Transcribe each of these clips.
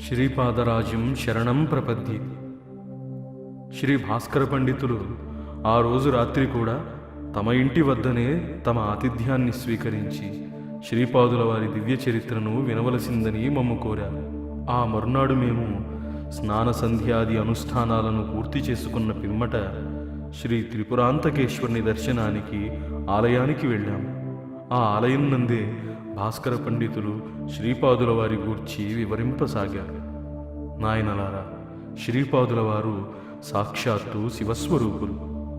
శ్రీపాదరాజ్యం శరణం ప్రపద్ది శ్రీ భాస్కర పండితులు ఆ రోజు రాత్రి కూడా తమ ఇంటి వద్దనే తమ ఆతిథ్యాన్ని స్వీకరించి శ్రీపాదుల వారి దివ్య చరిత్రను వినవలసిందని మమ్ము కోరారు. ఆ మరునాడు మేము స్నాన సంధ్యాది అనుష్ఠానాలను పూర్తి చేసుకున్న పిమ్మట శ్రీ త్రిపురాంతకేశ్వరుని దర్శనానికి ఆలయానికి వెళ్ళాము ఆ ఆలయం నందే భాస్కర పండితులు శ్రీపాదుల వారి గూర్చి వివరింపసాగారు. నాయనలారా శ్రీపాదుల వారు సాక్షాత్తు శివస్వరూపులు.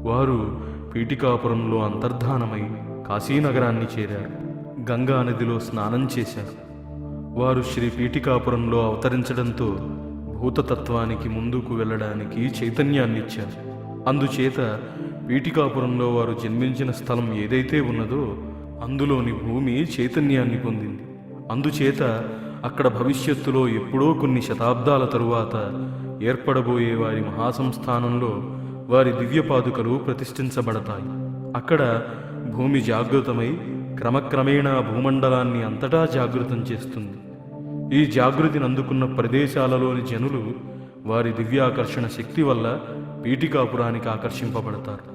వారు పీఠికాపురంలో అంతర్ధానమై కాశీనగరాన్ని చేరారు. గంగా నదిలో స్నానం చేశారు. వారు శ్రీ పీఠికాపురంలో అవతరించడంతో భూతతత్వానికి ముందుకు వెళ్ళడానికి చైతన్యాన్నిచ్చారు. అందుచేత పీఠికాపురంలో వారు జన్మించిన స్థలం ఏదైతే ఉన్నదో అందులోని భూమి చైతన్యాన్ని పొందింది. అందుచేత అక్కడ భవిష్యత్తులో ఎప్పుడో కొన్ని శతాబ్దాల తరువాత ఏర్పడబోయే వారి మహాసంస్థానంలో వారి దివ్యపాదుకలు ప్రతిష్ఠించబడతాయి. అక్కడ భూమి జాగృతమై క్రమక్రమేణా భూమండలాన్ని అంతటా జాగృతం చేస్తుంది. ఈ జాగృతిని అందుకున్న ప్రదేశాలలోని జనులు వారి దివ్యాకర్షణ శక్తి వల్ల పీఠికాపురానికి ఆకర్షింపబడతారు.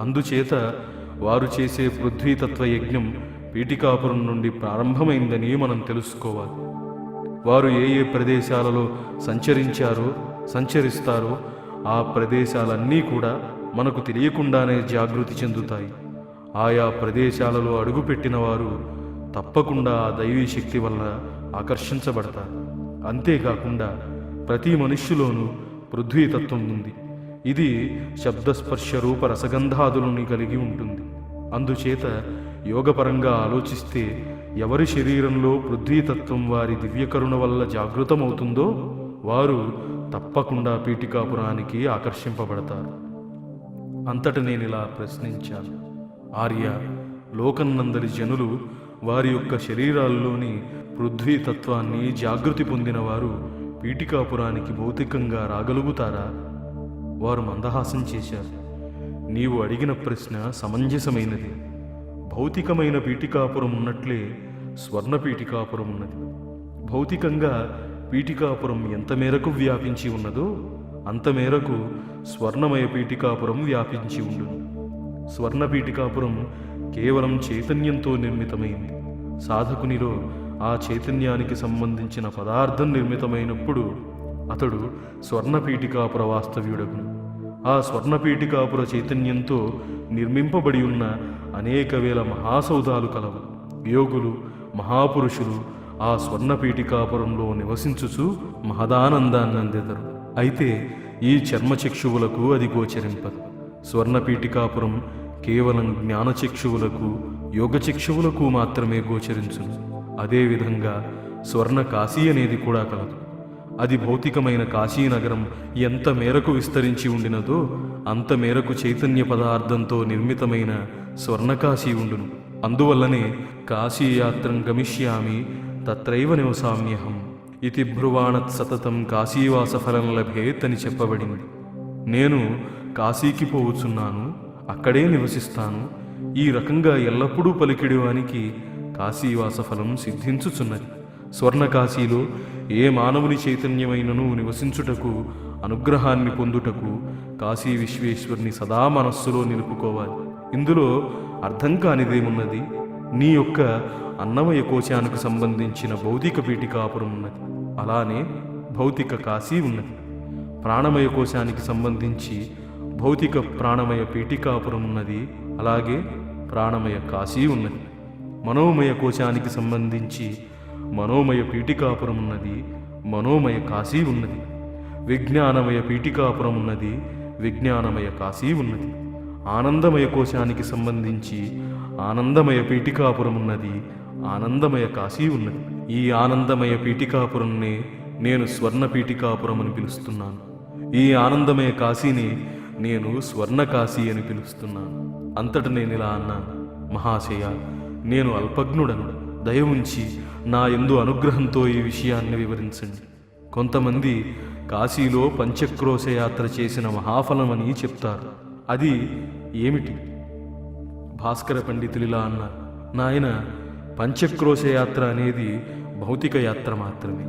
అందుచేత వారు చేసే పృథ్వీతత్వ యజ్ఞం పీఠికాపురం నుండి ప్రారంభమైందని మనం తెలుసుకోవాలి. వారు ఏ ఏ ప్రదేశాలలో సంచరించారో సంచరిస్తారో ఆ ప్రదేశాలన్నీ కూడా మనకు తెలియకుండానే జాగృతి చెందుతాయి. ఆయా ప్రదేశాలలో అడుగుపెట్టిన వారు తప్పకుండా ఆ దైవీ శక్తి వలన ఆకర్షించబడతారు. అంతేకాకుండా ప్రతి మనుష్యులోనూ పృథ్వీతత్వం ఉంది. ఇది శబ్దస్పర్శ రూప రసగంధాదులని కలిగి ఉంటుంది. అందుచేత యోగపరంగా ఆలోచిస్తే ఎవరి శరీరంలో పృథ్వీతత్వం వారి దివ్యకరుణ వల్ల జాగృతమవుతుందో వారు తప్పకుండా పీఠికాపురానికి ఆకర్షింపబడతారు. అంతట నేను ఇలా ప్రశ్నించాను. ఆర్య లోకన్నందరి జనులు వారి యొక్క శరీరాల్లోని పృథ్వీతత్వాన్ని జాగృతి పొందిన వారు పీఠికాపురానికి భౌతికంగా రాగలుగుతారా? వారు మందహాసం చేశారు. నీవు అడిగిన ప్రశ్న సమంజసమైనది. భౌతికమైన పీఠికాపురం ఉన్నట్లే స్వర్ణ పీఠికాపురం ఉన్నది. భౌతికంగా పీఠికాపురం ఎంత మేరకు వ్యాపించి ఉన్నదో అంత మేరకు స్వర్ణమయ పీఠికాపురం వ్యాపించి ఉండును. స్వర్ణ పీఠికాపురం కేవలం చైతన్యంతో నిర్మితమైంది. సాధకునిలో ఆ చైతన్యానికి సంబంధించిన పదార్థం నిర్మితమైనప్పుడు అతడు స్వర్ణపీఠికాపుర వాస్తవ్యుడగును ఆ స్వర్ణపీఠికాపుర చైతన్యంతో నిర్మింపబడి ఉన్న అనేక వేల మహాసౌధాలు కలవు. యోగులు మహాపురుషులు ఆ స్వర్ణపీఠికాపురంలో నివసించుచు మహదానందాన్ని అందెదరు అయితే ఈ చర్మచక్షువులకు అది గోచరింపదు. స్వర్ణపీఠికాపురం కేవలం జ్ఞానచక్షువులకు యోగచక్షువులకు మాత్రమే గోచరించును. అదేవిధంగా స్వర్ణ కాశీ అనేది కూడా కలదు. అది భౌతికమైన కాశీనగరం ఎంత మేరకు విస్తరించి ఉండినదో అంత మేరకు చైతన్య పదార్థంతో నిర్మితమైన స్వర్ణకాశీ ఉండును. అందువల్లనే కాశీయాత్రం గమిష్యామి తత్రైవ నివసామ్యహం. ఇది బ్రువాణత్ సతతం కాశీవాసఫలం లభేత్ అని చెప్పబడింది. నేను కాశీకి పోవుచున్నాను అక్కడే నివసిస్తాను. ఈ రకంగా ఎల్లప్పుడూ పలికిడివానికి కాశీవాస ఫలం సిద్ధించుచున్నది. స్వర్ణకాశీలో ఏ మానవుని చైతన్యమైనను నివసించుటకు అనుగ్రహాన్ని పొందుటకు కాశీ విశ్వేశ్వరుని సదా మనస్సులో నిలుపుకోవాలి. ఇందులో అర్థం కానిదేమున్నది? నీ యొక్క అన్నమయ కోశానికి సంబంధించిన భౌతిక పీఠికాపురం ఉన్నది. అలానే భౌతిక కాశీ ఉన్నది. ప్రాణమయ కోశానికి సంబంధించి భౌతిక ప్రాణమయ పీఠికాపురం ఉన్నది. అలాగే ప్రాణమయ కాశీ ఉన్నది. మనోమయ కోశానికి సంబంధించి మనోమయ పీఠికాపురం ఉన్నది మనోమయ కాశీ ఉన్నది. విజ్ఞానమయ పీఠికాపురం ఉన్నది విజ్ఞానమయ కాశీ ఉన్నది. ఆనందమయ కోశానికి సంబంధించి ఆనందమయ పీఠికాపురం ఉన్నది ఆనందమయ కాశీ ఉన్నది. ఈ ఆనందమయ పీఠికాపురంనే నేను స్వర్ణ పీఠికాపురం అని పిలుస్తున్నాను. ఈ ఆనందమయ కాశీని నేను స్వర్ణ కాశీ అని పిలుస్తున్నాను. అంతట నేను ఇలా అన్నాను. మహాశయ నేను అల్పజ్ఞుడను. దయ ఉంచి నా ఎందు అనుగ్రహంతో ఈ విషయాన్ని వివరించండి. కొంతమంది కాశీలో పంచక్రోశ యాత్ర చేసిన మహాఫలమని చెప్తారు. అది ఏమిటి? భాస్కర పండితులిలా అన్నారు. నాయన పంచక్రోశ యాత్ర అనేది భౌతిక యాత్ర మాత్రమే.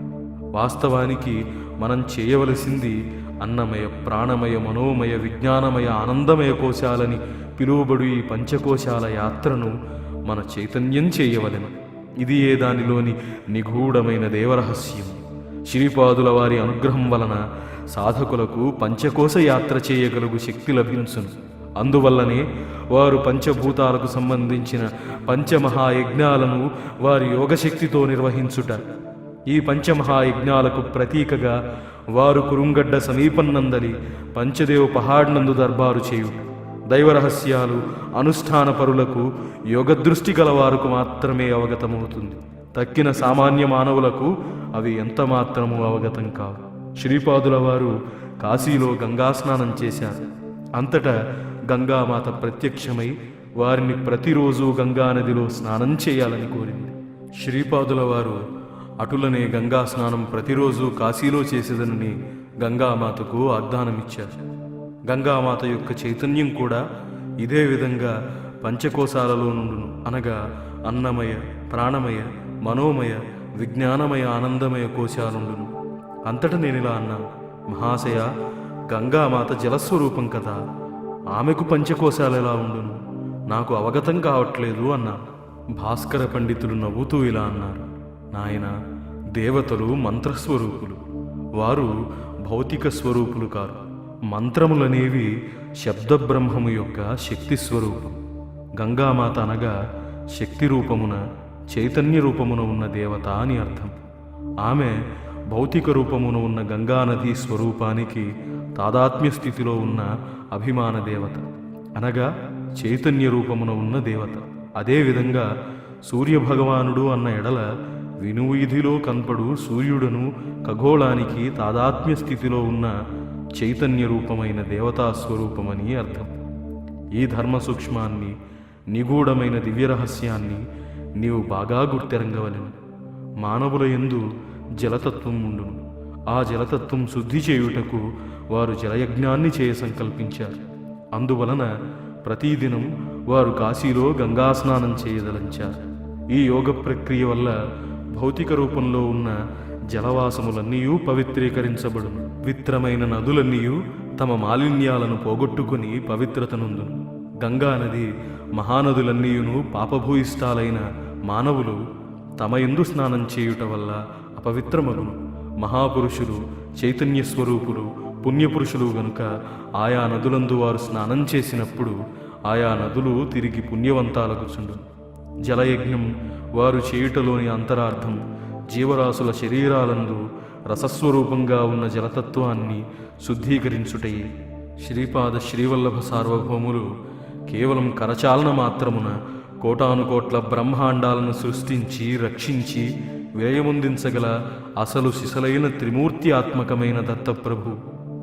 వాస్తవానికి మనం చేయవలసింది అన్నమయ ప్రాణమయ మనోమయ విజ్ఞానమయ ఆనందమయ కోశాలని పిలువబడు ఈ పంచకోశాల యాత్రను మన చైతన్యం చేయవలెను. ఇది ఏ దానిలోని నిగూఢమైన దేవరహస్యం. శ్రీపాదుల వారి అనుగ్రహం వలన సాధకులకు పంచకోశ యాత్ర చేయగలుగు శక్తి లభించును. అందువల్లనే వారు పంచభూతాలకు సంబంధించిన పంచమహాయజ్ఞాలను వారి యోగశక్తితో నిర్వహించుట. ఈ పంచమహాయజ్ఞాలకు ప్రతీకగా వారు కురుంగడ్డ సమీపన్నందలి పంచదేవ పహాడ్నందు దర్బారు చేయుట. దైవరహస్యాలు అనుష్ఠాన పరులకు యోగదృష్టి గలవారుకు మాత్రమే అవగతమవుతుంది. తక్కిన సామాన్య మానవులకు అవి ఎంత మాత్రము అవగతం కావు. శ్రీపాదుల వారు కాశీలో గంగాస్నానం చేశారు. అంతటా గంగామాత ప్రత్యక్షమై వారిని ప్రతిరోజు గంగా నదిలో స్నానం చేయాలని కోరింది. శ్రీపాదుల వారు అటులనే గంగా స్నానం ప్రతిరోజు కాశీలో చేసేదనని గంగామాతకు వాగ్దానమిచ్చారు గంగామాత యొక్క చైతన్యం కూడా ఇదే విధంగా పంచకోశాలలో నుండును. అనగా అన్నమయ ప్రాణమయ మనోమయ విజ్ఞానమయ ఆనందమయ కోశాలుండును అంతట నేను ఇలా మహాశయ గంగామాత జలస్వరూపం కదా ఆమెకు పంచకోశాలు ఎలా ఉండును? నాకు అవగతం కావట్లేదు అన్నా. భాస్కర పండితులు నవ్వుతూ ఇలా అన్నారు నాయన దేవతలు మంత్రస్వరూపులు. వారు భౌతిక స్వరూపులు కారు. మంత్రములనేవి శబ్దబ్రహ్మము యొక్క శక్తి స్వరూపం గంగామాత అనగా శక్తి రూపమున చైతన్య రూపమున ఉన్న దేవత అని అర్థం. ఆమె భౌతిక రూపమున ఉన్న గంగానది స్వరూపానికి తాదాత్మ్య స్థితిలో ఉన్న అభిమాన దేవత. అనగా చైతన్య రూపమున ఉన్న దేవత. అదేవిధంగా సూర్యభగవానుడు అన్న ఎడల వినువీధిలో కనపడు సూర్యుడను ఖగోళానికి తాదాత్మ్య స్థితిలో ఉన్న చైతన్య రూపమైన దేవతా స్వరూపమని అర్థం. ఈ ధర్మ సూక్ష్మాన్ని నిగూఢమైన దివ్యరహస్యాన్ని నీవు బాగా గుర్తెరంగవలెను. మానవుల యందు జలతత్వం ఉండును. ఆ జలతత్వం శుద్ధి చేయుటకు వారు జలయజ్ఞాన్ని చేయ సంకల్పించారు. అందువలన ప్రతిదినం వారు కాశీలో గంగా స్నానం చేయదలంచారు. ఈ యోగ ప్రక్రియ వల్ల భౌతిక రూపంలో ఉన్న జలవాసములన్నీ పవిత్రీకరించబడును. పవిత్రమైన నదులన్నీ తమ మాలిన్యాలను పోగొట్టుకుని పవిత్రతనుందును. గంగా నది మహానదులన్నీయును పాపభూయిష్టాలైన మానవులు తమ ఎందు స్నానం చేయుట వల్ల అపవిత్రమగును. మహాపురుషులు చైతన్య స్వరూపులు పుణ్యపురుషులు గనుక ఆయా నదులందు వారు స్నానం చేసినప్పుడు ఆయా నదులు తిరిగి పుణ్యవంతాలకు చుండు జలయజ్ఞం వారు చేయుటలోని అంతరార్థం జీవరాశుల శరీరాలందు రసస్వరూపంగా ఉన్న జలతత్వాన్ని శుద్ధీకరించుటయే శ్రీపాద శ్రీవల్లభ సార్వభౌములు కేవలం కరచాలన మాత్రమున కోటానుకోట్ల బ్రహ్మాండాలను సృష్టించి రక్షించి వ్యయముందించగల అసలు శిశలైన త్రిమూర్తి ఆత్మకమైన దత్తప్రభు.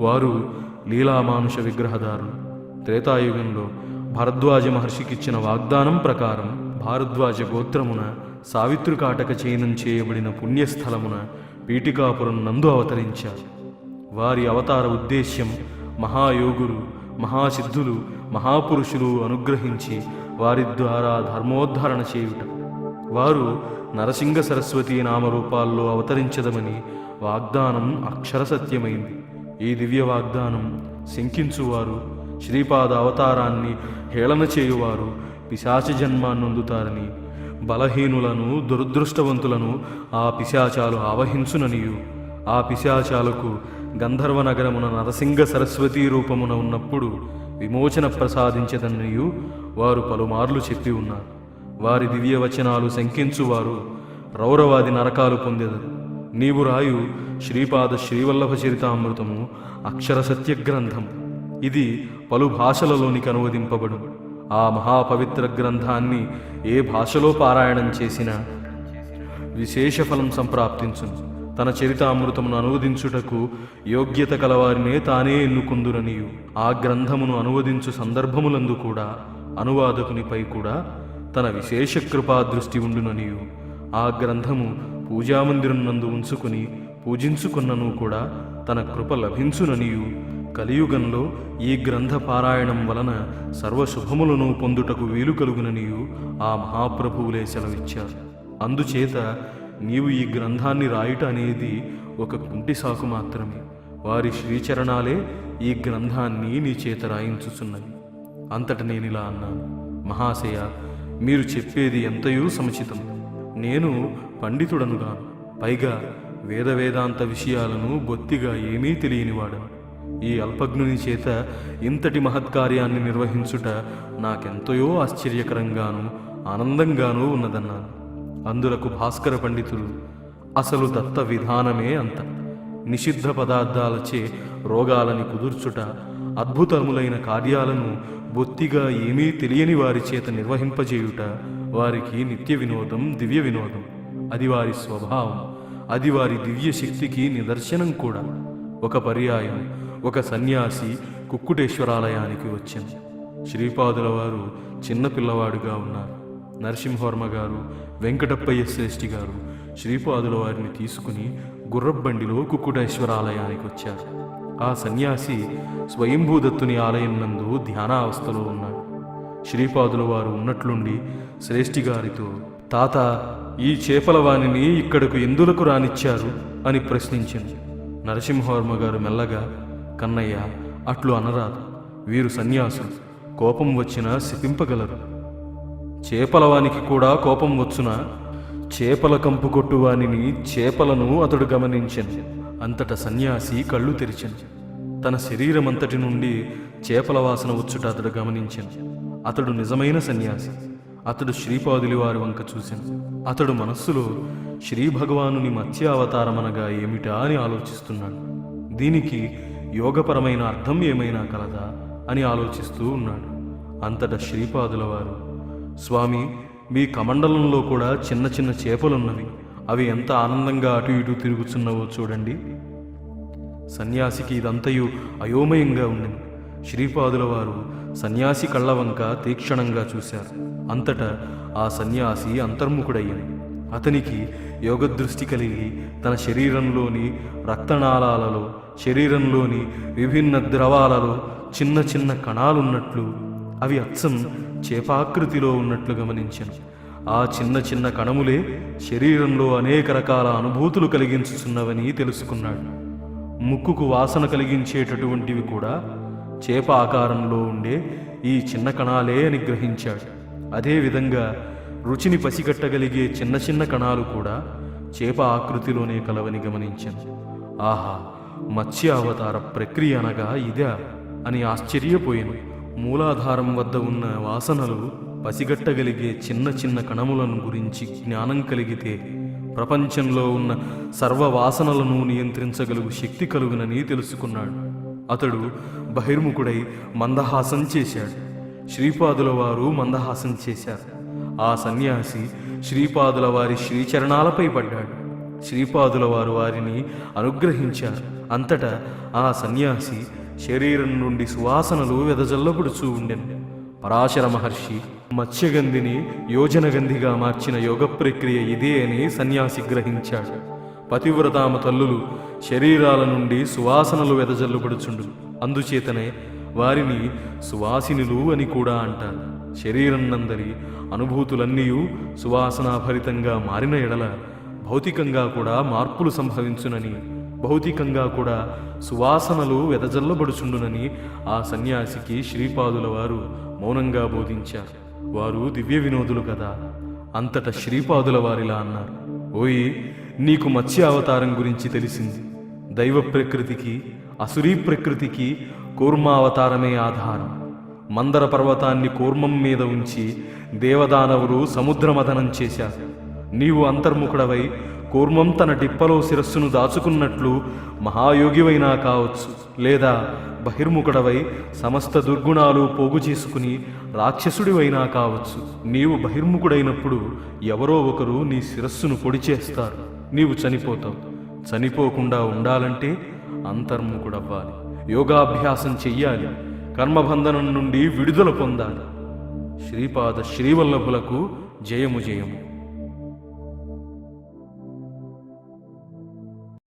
వారు లీలామానుష విగ్రహదారులు త్రేతాయుగంలో భరద్వాజ మహర్షికిచ్చిన వాగ్దానం ప్రకారం భారద్వాజ గోత్రమున సావిత్రుకాటక చయనం చేయబడిన పుణ్యస్థలమున పీఠికాపురం నందు అవతరించారు. వారి అవతార ఉద్దేశ్యం మహాయోగులు మహాసిద్ధులు మహాపురుషులు అనుగ్రహించి వారి ద్వారా ధర్మోద్ధరణ చేయుట. వారు నరసింహ సరస్వతి నామరూపాల్లో అవతరించదమని వాగ్దానం అక్షర సత్యమైంది ఈ దివ్య వాగ్దానం శంకించువారు శ్రీపాద అవతారాన్ని హేళన చేయువారు పిశాచ జన్మాన్నందుతారని బలహీనులను దురదృష్టవంతులను ఆ పిశాచాలు ఆవహించుననియు. ఆ పిశాచాలకు గంధర్వ నగరమున నరసింగ సరస్వతీ రూపమున ఉన్నప్పుడు విమోచన ప్రసాదించదన్నయు వారు పలుమార్లు చెప్పి ఉన్నారు. వారి దివ్యవచనాలు శంకించువారు రౌరవాది నరకాలు పొందెదరు. నీవు రాయు శ్రీపాద శ్రీవల్లభ చరితామృతము అక్షర సత్య గ్రంథం ఇది పలు భాషలలోనికి అనువదింపబడు ఆ మహాపవిత్ర గ్రంథాన్ని ఏ భాషలో పారాయణం చేసినా విశేష ఫలం సంప్రాప్తించును. తన చరితామృతమును అనువదించుటకు యోగ్యత కలవారినే తానే ఎన్నుకుందురనియు ఆ గ్రంథమును అనువదించు సందర్భములందు కూడా అనువాదకునిపై కూడా తన విశేష కృపా దృష్టి ఉండుననియు. ఆ గ్రంథము పూజామందిరం నందు ఉంచుకుని పూజించుకున్నను కూడా తన కృప లభించుననియు. కలియుగంలో ఈ గ్రంథ పారాయణం వలన సర్వశుభములను పొందుటకు వీలు కలుగుననియు ఆ మహాప్రభువులే సెలవిచ్చారు. అందుచేత నీవు ఈ గ్రంథాన్ని రాయుట అనేది ఒక కుంటి సాకు మాత్రమే. వారి శ్రీచరణాలే ఈ గ్రంథాన్ని నీ చేత రాయించుచున్నవి. అంతట నేనిలా అన్నాను మహాశయ మీరు చెప్పేది ఎంతయూ సముచితం. నేను పండితుడనుగాను. పైగా వేద వేదాంత విషయాలను బొత్తిగా ఏమీ తెలియనివాడను. ఈ అల్పజ్ఞుని చేత ఇంతటి మహత్కార్యాన్ని నిర్వహించుట నాకెంతయో ఆశ్చర్యకరంగాను ఆనందంగానూ ఉన్నదన్నాను. అందులకు భాస్కర పండితులు అసలు దత్త విధానమే అంత. నిషిద్ధ పదార్థాలచే రోగాలని కుదుర్చుట అద్భుతములైన కార్యాలను బొత్తిగా ఏమీ తెలియని వారి చేత నిర్వహింపజేయుట వారికి నిత్య వినోదం దివ్య వినోదం. అది వారి స్వభావం అది వారి దివ్య శక్తికి నిదర్శనం కూడా. ఒక పర్యాయం ఒక సన్యాసి కుక్కుటేశ్వరాలయానికి వచ్చింది. శ్రీపాదుల వారు చిన్నపిల్లవాడుగా ఉన్నారు. నరసింహవర్మ గారు వెంకటప్పయ్య శ్రేష్ఠి గారు శ్రీపాదుల వారిని తీసుకుని గుర్రబండిలో కుక్కుటేశ్వరాలయానికి వచ్చారు. ఆ సన్యాసి స్వయంభూదత్తుని ఆలయం నందు ధ్యానావస్థలో ఉన్నాడు. శ్రీపాదుల వారు ఉన్నట్లుండి శ్రేష్ఠి గారితో తాత ఈ చేపల వాణిని ఇక్కడకు ఎందులకు రానిచ్చారు? అని ప్రశ్నించింది. నరసింహవర్మ గారు మెల్లగా కన్నయ్య అట్లు అనరాదు. వీరు సన్యాసులు. కోపం వచ్చినా శిపింపగలరు. చేపలవానికి కూడా కోపం వచ్చున? చేపల కంపు కొట్టువానిని చేపలను అతడు గమనించను. అంతట సన్యాసి కళ్ళు తెరిచను. తన శరీరమంతటి నుండి చేపల వాసన వచ్చుట అతడు గమనించను. అతడు నిజమైన సన్యాసి. అతడు శ్రీపాదులి వారి వంక చూశాను అతడు మనస్సులో శ్రీ భగవానుని మత్స్య అవతారమనగా ఏమిటా అని ఆలోచిస్తున్నాడు. దీనికి యోగపరమైన అర్థం ఏమైనా కలదా అని ఆలోచిస్తూ ఉన్నాడు. అంతటా శ్రీపాదుల వారు స్వామి మీ కమండలంలో కూడా చిన్న చిన్న చేపలున్నవి. అవి ఎంత ఆనందంగా అటు ఇటు తిరుగుచున్నవో చూడండి. సన్యాసికి ఇదంతయు అయోమయంగా ఉండింది శ్రీపాదుల వారు సన్యాసి కళ్ళవంక తీక్షణంగా చూశారు. అంతటా ఆ సన్యాసి అంతర్ముఖుడయ్యాడు. అతనికి యోగదృష్టి కలిగి తన శరీరంలోని రక్తనాళాలలో శరీరంలోని విభిన్న ద్రవాలలో చిన్న చిన్న కణాలున్నట్లు అవి అచ్చం చేపాకృతిలో ఉన్నట్లు గమనించాను. ఆ చిన్న చిన్న కణములే శరీరంలో అనేక రకాల అనుభూతులు కలిగించుచున్నవని తెలుసుకున్నాడు. ముక్కుకు వాసన కలిగించేటటువంటివి కూడా చేప ఆకారంలో ఉండే ఈ చిన్న కణాలే అని గ్రహించాడు. అదేవిధంగా రుచిని పసిగట్టగలిగే చిన్న చిన్న కణాలు కూడా చేప ఆకృతిలోనే కలవని గమనించాను. ఆహా! మత్స్య అవతార ప్రక్రియ అనగా ఇదా అని ఆశ్చర్యపోయాను మూలాధారం వద్ద ఉన్న వాసనలు పసిగట్టగలిగే చిన్న చిన్న కణములను గురించి జ్ఞానం కలిగితే ప్రపంచంలో ఉన్న సర్వ వాసనలను నియంత్రించగలుగు శక్తి కలుగునని తెలుసుకున్నాడు. అతడు బహిర్ముఖుడై మందహాసం చేశాడు. శ్రీపాదుల వారు మందహాసం చేశారు. ఆ సన్యాసి శ్రీపాదుల వారి శ్రీచరణాలపై పడ్డాడు. శ్రీపాదుల వారు వారిని అనుగ్రహించారు. అంతటా ఆ సన్యాసి శరీరం నుండి సువాసనలు వెదజల్లబడుచూ ఉండెను. పరాశర మహర్షి మత్స్యగంధిని యోజనగంధిగా మార్చిన యోగ ప్రక్రియ ఇదే అని సన్యాసి గ్రహించాడు. పతివ్రతామ తల్లులు శరీరాల నుండి సువాసనలు వెదజల్లుబడుచుండు అందుచేతనే వారిని సువాసినులు అని కూడా అంటారు. శరీరం నందరి అనుభూతులన్నీ సువాసనాభరితంగా మారిన ఎడల భౌతికంగా కూడా మార్పులు సంభవించునని భౌతికంగా కూడా సువాసనలు వెదజల్లబడుచుండునని ఆ సన్యాసికి శ్రీపాదుల వారు మౌనంగా బోధించారు. వారు దివ్య వినోదులు కదా. అంతట శ్రీపాదుల వారిలా అన్నారు ఓయి నీకు మత్స్య అవతారం గురించి తెలిసింది. దైవ ప్రకృతికి అసురీ ప్రకృతికి కూర్మావతారమే ఆధారం. మందర పర్వతాన్ని కూర్మం మీద ఉంచి దేవదానవులు సముద్రమథనం చేశారు. నీవు అంతర్ముఖుడవై కూర్మం తన డిప్పలో శిరస్సును దాచుకున్నట్లు మహాయోగివైనా కావచ్చు. లేదా బహిర్ముఖుడవై సమస్త దుర్గుణాలు పోగు చేసుకుని రాక్షసుడివైనా కావచ్చు. నీవు బహిర్ముఖుడైనప్పుడు ఎవరో ఒకరు నీ శిరస్సును పొడి చేస్తారు. నీవు చనిపోతావు. చనిపోకుండా ఉండాలంటే అంతర్ముఖుడవ్వాలి. యోగాభ్యాసం చెయ్యాలి. కర్మబంధనం నుండి విడుదల పొందాలి. శ్రీపాద శ్రీవల్లభులకు జయము జయము.